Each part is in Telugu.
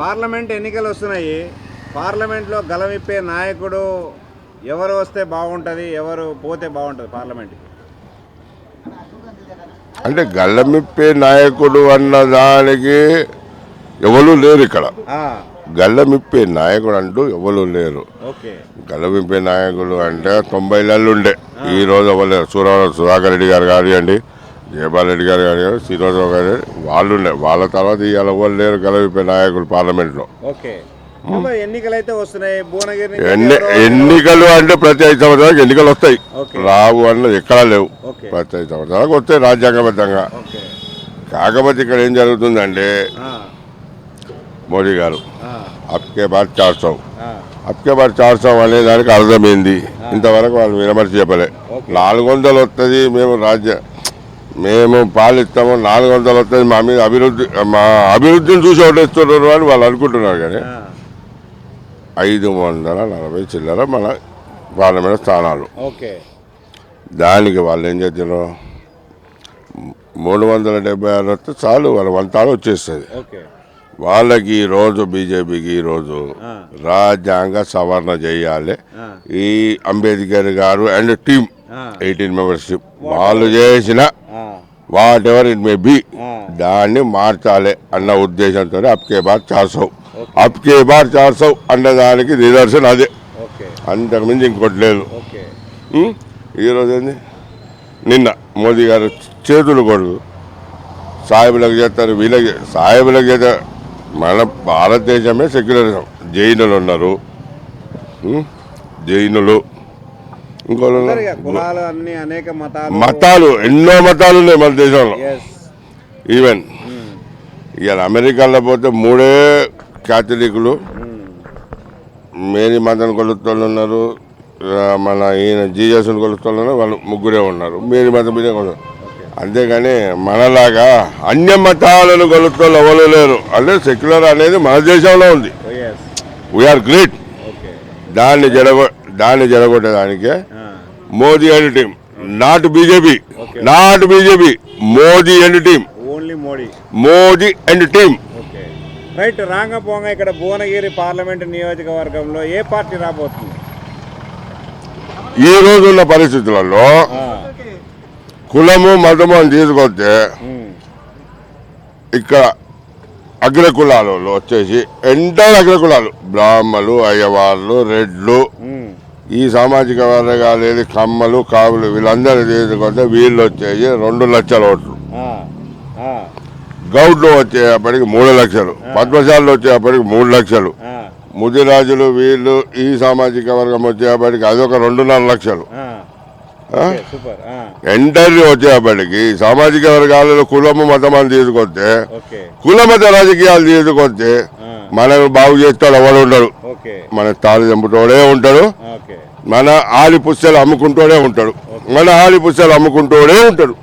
పార్లమెంట్ ఎన్నికలు వస్తున్నాయి. పార్లమెంట్లో గలమిప్పే నాయకుడు ఎవరు వస్తే బాగుంటుంది ఎవరు పోతే బాగుంటుంది పార్లమెంట్కి? అంటే గల్లమిప్పే నాయకుడు అన్న దానికి ఎవరు లేరు ఇక్కడ. గల్లమిప్పే నాయకుడు అంటూ ఎవరు లేరు. ఓకే. గల్లమిప్పే నాయకుడు అంటే తొంభైలలో ఉండే ఈ రోజు ఎవరు లేరు? సూరవరం సుధాకర్ రెడ్డి గారు కానివ్వండి జయపాల్ రెడ్డి గారు కానివ్వండి శ్రీనివాసరావు గారు వాళ్ళు వాళ్ళ తర్వాత ఇవాళ ఎవరు లేరు గల్లమిప్పే నాయకులు పార్లమెంట్లో. ఎన్నికలు అంటే ప్రతి ఐదు సంవత్సరాలకు ఎన్నికలు వస్తాయి. రావు అన్నది ఎక్కడా లేవు. ప్రతి ఐదు సంవత్సరాలకు వస్తాయి రాజ్యాంగబద్ధంగా. కాకపోతే ఇక్కడ ఏం జరుగుతుందంటే మోడీ గారు అప్కే బాద్ చార్ సౌ అప్కే బాద్ చార్ సౌ అనే దానికి అర్థమైంది. ఇంతవరకు వాళ్ళు వినమర్చి చెప్పలే. నాలుగు వందలు వస్తుంది మేము రాజ్య మేము పాలిస్తాము నాలుగు వందలు వస్తుంది మా మీద అభివృద్ధి మా అభివృద్ధిని చూసి ఓటేస్తున్నారు అని వాళ్ళు అనుకుంటున్నారు కానీ ఐదు వందల నలభై చిల్లర మన పార్లమెంట్ స్థానాలు. ఓకే. దానికి వాళ్ళు ఏం చేస్తున్నారు మూడు వందల డెబ్బై ఆరు వస్తే చాలు వాళ్ళ వంతాలు వచ్చేస్తుంది వాళ్ళకి ఈ రోజు బీజేపీకి ఈ రోజు ఆ. రాజ్యాంగ సవరణ చేయాలి. ఈ అంబేద్కర్ గారు అండ్ టీమ్ ఆ, ఎయిటీన్ మెంబర్షిప్ వాళ్ళు చేసిన whatever it may be. దాన్ని మార్చాలి అన్న ఉద్దేశంతో అప్కే బార్ చార్సౌ అప్కే బార్ చార్సౌ అన్న దానికి నిదర్శనం అదే. అంతకుమించి ఇంకోటి లేదు? ఈరోజు ఏంది? నిన్న మోదీ గారు చేతులు కొడు సాహెబులకు చేస్తారు వీళ్ళకి సాహెబులకు చేస్తారు. మన భారతదేశమే సెక్యులరిజం. జైనులు ఉన్నారు? జైనులు ఇక. కులాలు అన్ని అనేక మతాలు. మతాలు ఎన్నో మతాలు ఉన్నాయి మన దేశంలో. ఈవెన్ ఇవాళ అమెరికాలో పోతే మూడే క్యాథలికులు మేరీ మాతను కొలుస్తోళ్ళు ఉన్నారు. మన ఈయన జీజస్ని కొలుస్తోళ్ళు ఉన్నారు. వాళ్ళు ముగ్గురే ఉన్నారు. మేరీ మాత మీదే కొలు అంతేగాని మనలాగా అన్య మతాలను కొలుస్తోళ్ళు ఎవరు లేరు. అంటే సెక్యులర్ అనేది మన దేశంలో ఉంది. వీఆర్ గ్రేట్ ఓకే దాన్ని జరగ దాన్ని జరగొట్టడానికే Modi and team not BJP not BJP Modi and team only Modi. Modi and team right రాంగపోంగ ఇక్కడ భువనగిరి పార్లమెంట్ నియోజకవర్గంలో ఏ పార్టీ రాబోతుంది? ఈ రోజు ఉన్న పరిస్థితులలో కులము మతము అని తీసుకొస్తే ఇక్కడ అగ్ర కులాలలో వచ్చేసి ఎంటైర్ అగ్ర కులాలు బ్రాహ్మలు అయ్యవార్లు రెడ్లు ఈ సామాజిక వర్గాలు ఏది కమ్మలు కావులు వీళ్ళందరూ తీసుకొస్తే వీళ్ళు వచ్చేసి రెండు లక్షల ఓట్లు. గౌడ్లు వచ్చేప్పటికి మూడు లక్షలు పద్మశాలు వచ్చేప్పటికి మూడు లక్షలు. ముదిరాజులు వీళ్ళు ఈ సామాజిక వర్గం వచ్చేప్పటికి అదొక రెండున్నర లక్షలు. ఎంటైర్లీ వచ్చేప్పటికి సామాజిక వర్గాలలో కులము మతం అని తీసుకొస్తే ఓకే. కుల మత రాజకీయాలు తీసుకొస్తే మనకు బాగు చేస్తాడు ఎవడు ఉండడు మన తాళి చంపుతోడే ఉంటాడు మన ఆలి పుస్తలు అమ్ముకుంటూనే ఉంటాడు. మన ఆలి పుస్తలు అమ్ముకుంటూనే ఉంటాడు.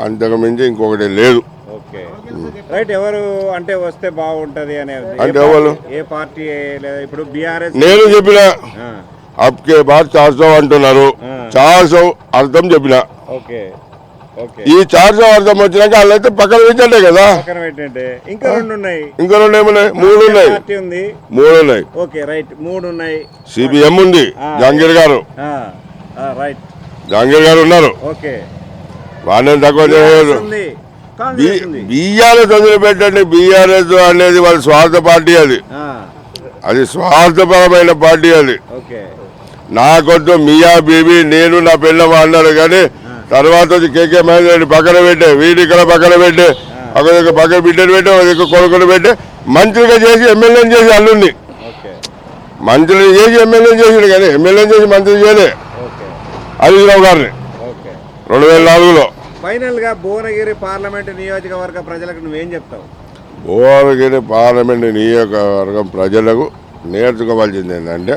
అంతకు మించి ఇంకొకటి లేదు. ఓకే. రైట్ ఎవరు అంటే వస్తే బాగుంటది అనేది ఏ అంటే పార్టీ- ఎవరు? ఏ పార్టీ లేదా? ఇప్పుడు బీఆర్ఎస్ నేను చెప్పిన. అప్కే బాద్ చార్సో అంటున్నారు. చార్సో అర్థం చెప్పిన. ఓకే. ఈ చార్సో అర్థం వచ్చినాక వాళ్ళైతే పక్కన పెట్టండి కదా. పెట్టంటే ఇంకా రెండు ఉన్నాయి. ఇంకా రెండు ఏమున్నాయి? మూడు ఉన్నాయి. మూడు ఉన్నాయి. Okay right. మూడు ఉన్నాయి. సిపిఎం ఉంది. జహంగీర్ గారు. రైట్. జహంగీర్ గారు ఉన్నారు. ఓకే. వాళ్ళని తక్కువ చేయలేదు. ఉంది. కాంగ్రెస్ ఉంది. బీఆర్ఎస్ బీఆర్ఎస్ అనేది వాళ్ళ స్వార్థ పార్టీ అది. అది స్వార్థపరమైన పార్టీ అది. నాకొద్దు మియా బీబీ నేను నా పిల్లమ్మ అన్నాడు కానీ తర్వాత వచ్చి కేకే మహేందర్ రెడ్డి పక్కన పెట్టే వీడి ఇక్కడ పక్కన పెట్టే అక్కడ ఇక్కడ పక్కన బిడ్డను పెట్టే ఒక కొడుకుని పెట్టే మంత్రిగా చేసి ఎమ్మెల్యేని చేసి అల్లుంది ఓకే. మంత్రిని చేసి ఎమ్మెల్యేని చేసాడు కానీ ఎమ్మెల్యేని చేసి మంత్రి చేయలే. ఓకే. హరీష్ రావు గారిని రెండు వేల నాలుగులో. ఫైనల్గా భువనగిరి పార్లమెంట్ నియోజకవర్గ ప్రజలకు నువ్వేం చెప్తావు? భువనగిరి పార్లమెంట్ నియోజకవర్గం ప్రజలకు నేర్చుకోవాల్సింది ఏంటంటే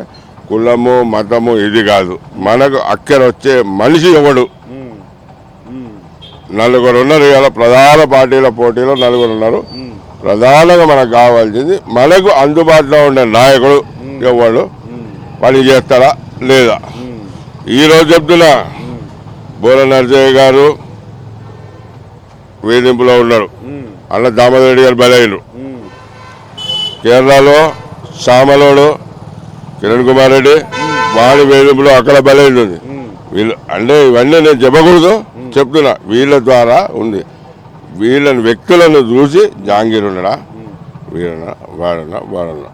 కులము మతము ఇది కాదు. మనకు అక్కర వచ్చే మనిషి ఎవడు? నలుగురు ఉన్నారు. ఇలా ప్రధాన పార్టీల పోటీలో నలుగురు ఉన్నారు. ప్రధానంగా మనకు కావాల్సింది మనకు అందుబాటులో ఉండే నాయకుడు ఉమ్, పని చేస్తారా లేదా? ఈరోజు చెప్తున్నా. బోల నరసయ్య గారు వేధింపులో ఉన్నారు. అన్న దామోదర్ రెడ్డి గారు ఉమ్, కేరళలో సామలోడు కిరణ్ కుమార్ రెడ్డి వాడి వేదికలో అక్కడ బలైంది. ఉంది వీళ్ళు అంటే ఇవన్నీ నేను చెప్పకూడదు. చెప్తున్నా వీళ్ళ ద్వారా ఉంది. వీళ్ళని వ్యక్తులను చూసి జాంగీర్ ఉండడా వీళ్ళన వాడన్నా వాడన్నా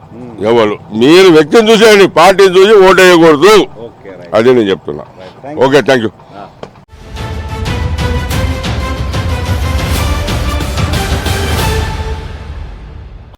ఎవరు? మీరు వ్యక్తిని చూసేయండి పార్టీని చూసి ఓటు వేయకూడదు. Okay right. అది నేను చెప్తున్నా. Okay thank you.